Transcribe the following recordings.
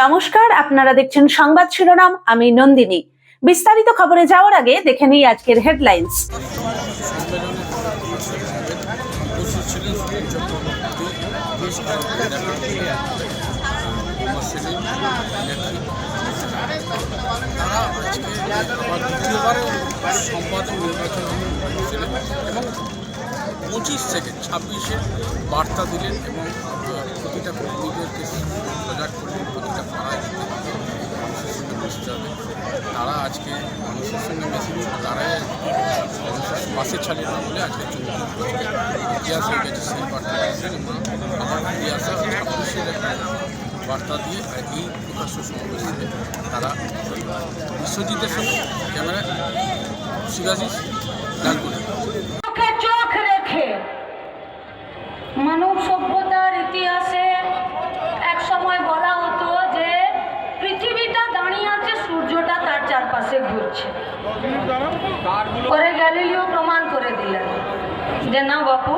নমস্কার, আপনারা দেখছেন সংবাদ শিরোনাম, আমি নন্দিনী। বিস্তারিত খবরে যাওয়ার আগে দেখে নিই আজকের হেডলাইন্স। এবং পঁচিশ থেকে ছাব্বিশে বার্তা দিলেন এবং পাশে ছাড়িয়ে না বলে আজকে চৌত্রিশ ইতিহাস হয়ে গেছে সেই বার্তা আবার ফিরে আসা ছাব্বিশের একটা বার্তা দিয়ে আর এই প্রকাশ্য সমাবেশ তারা বিশ্বজিতের সঙ্গে ক্যামেরায় শিবাজিস ডানকুনি চোখে চোখ রেখে মানব সভ্যতার ইতিহাসে এক সময় বলা হতো যে পৃথিবীটা দাঁড়িয়ে আছে সূর্যটা তার চারপাশে ঘুরছে। পরে গ্যালিলিও দিলেন। যে না বাপু,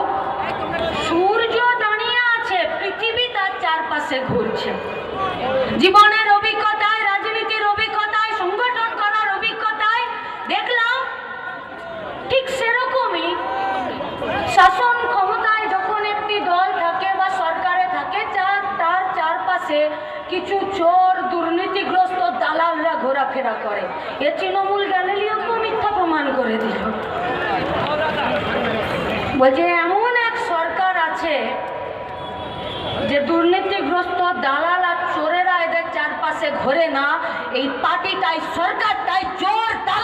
সূর্য দাঁড়িয়ে আছে, পৃথিবী তার চারপাশে ঘুরছে। জীবনের অভিজ্ঞতায়, রাজনীতির অভিজ্ঞতায়, সংগঠন করার অভিজ্ঞতায় দেখলাম ঠিক সেরকমই শাসন ক্ষমতায় যখন একটি দল থাকে বা সরকারে থাকে যার তার চারপাশে কিছু চোর, দুর্নীতিগ্রস্ত দালালরা ঘোরাফেরা করে। এ তৃণমূল গ্যালিলিওকেও মিথ্যা প্রমাণ করে দিল। বলছে, এমন এক সরকার আছে যে দুর্নীতিগ্রস্ত দালাল আর চোরেরা এদের চারপাশে ঘোরে না। এই পার্টিটাই, সরকারটাই চোর দালাল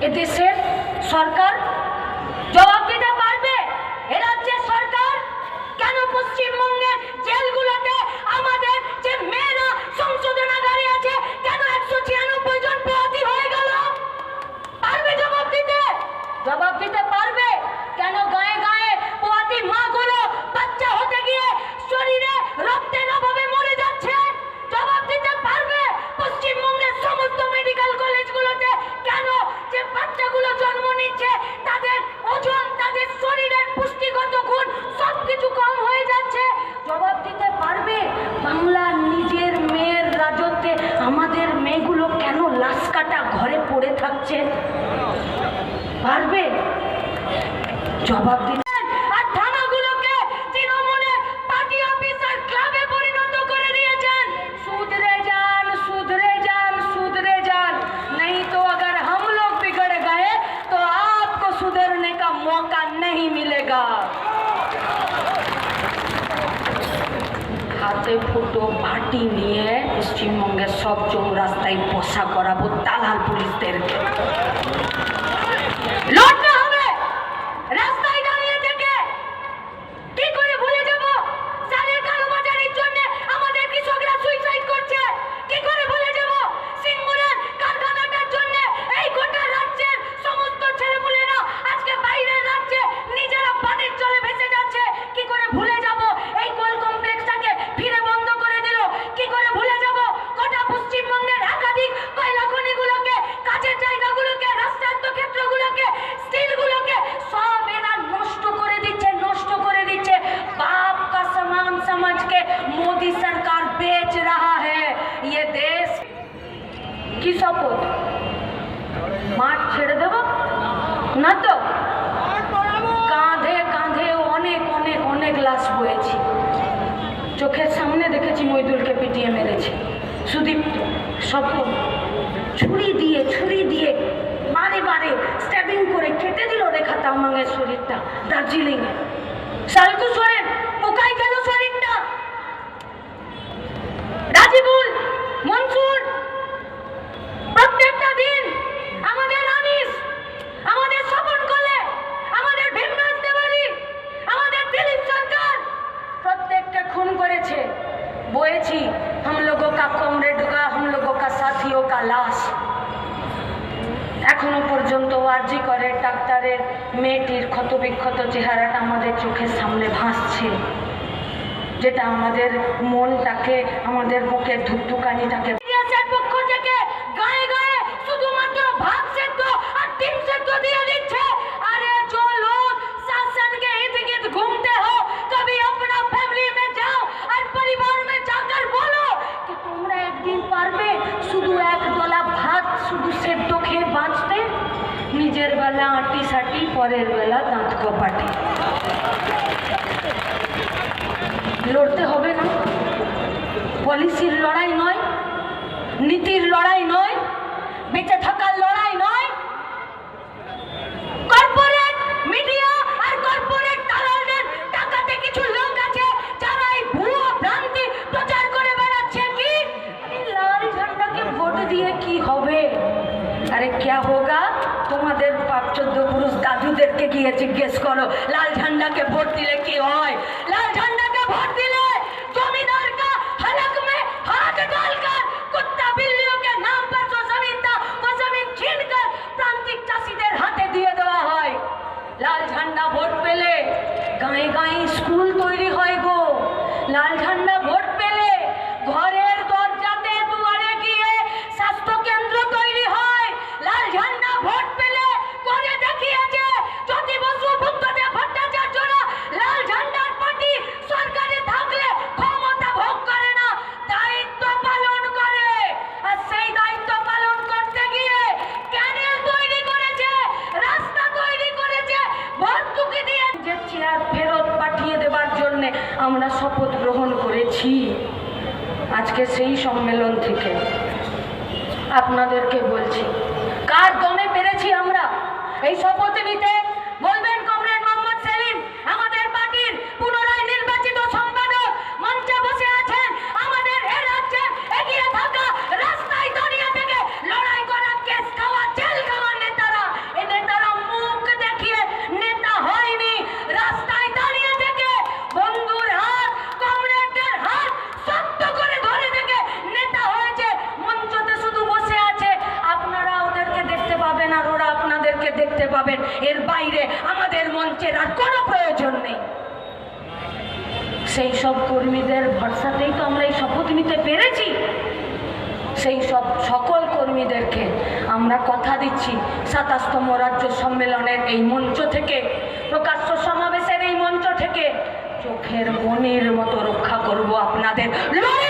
এদেশের সরকার জবাব দিতে পারবে? এ রাজ্যের সরকার? কেন পশ্চিমবঙ্গের गए तो आपको सुधरने का मौका नहीं मिलेगा হাতে ফুটো পার্টি নিয়ে পশ্চিমবঙ্গের সব চৌরাস্তায় বসা করাবো দালাল পুলিশদেরকে। কি শপথ? মাঠ ছেড়ে দেব? না তো? কাঁধে কাঁধে অনেক অনেক অনেক লাশ বয়েছি। চোখের সামনে দেখেছি মৈদুলকে পিটিয়ে মেরেছে। সুদীপ স্বপন ছুরি দিয়ে ছুরি দিয়ে বারে বারে স্ট্যাবিং করে কেটে দিল রেখা তামাঙের শরীরটা দার্জিলিংয়ে। শালকু সরেন পোকায় গেল শরীরটা? রাজীব! গোটা লাশ এখনও পর্যন্ত আর্জি করে ডাক্তারের মেয়েটির ক্ষতবিক্ষত চেহারাটা আমাদের চোখের সামনে ভাসছে। যেটা আমাদের মনটাকে, আমাদের বুকের ধুকধুকানিটাকে পক্ষ থেকে গায়ে সাটি পরের বেলা দাঁত কপাটে। লড়তে হবে না। পলিসির লড়াই নয়, নীতির লড়াই নয়, বেঁচে থাকার আমরা শপথ গ্রহণ করেছি আজকে সেই সম্মেলন থেকে। আপনাদেরকে বলছি, কার দমে পেরেছি আমরা? এইসব নেই। সেই সব কর্মীদের ভরসাতেই তো আমরা এই শপথ নিতে পেরেছি। সেই সব সকল কর্মীদেরকে আমরা কথা দিচ্ছি সাতাশতম রাজ্য সম্মেলনের এই মঞ্চ থেকে, প্রকাশ্য সমাবেশের এই মঞ্চ থেকে। চোখের মনের মতো রক্ষা করব আপনাদের। লড়াই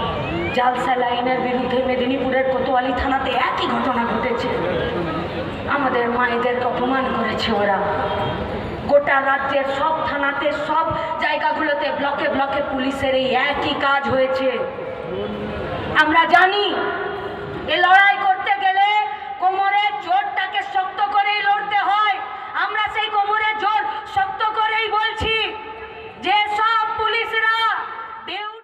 জালসা লাইনের বিরুদ্ধে মেদিনীপুরের কোতোয়ালি থানাতে একই ঘটনা ঘটেছে। আমাদের মায়েদেরকে অপমান করেছে ওরা। গোটা রাজ্যের সব থানাতে, সব জায়গাগুলোতে ব্লকে ব্লকে পুলিশের এই একই কাজ হয়েছে। আমরা জানি, এ লড়াই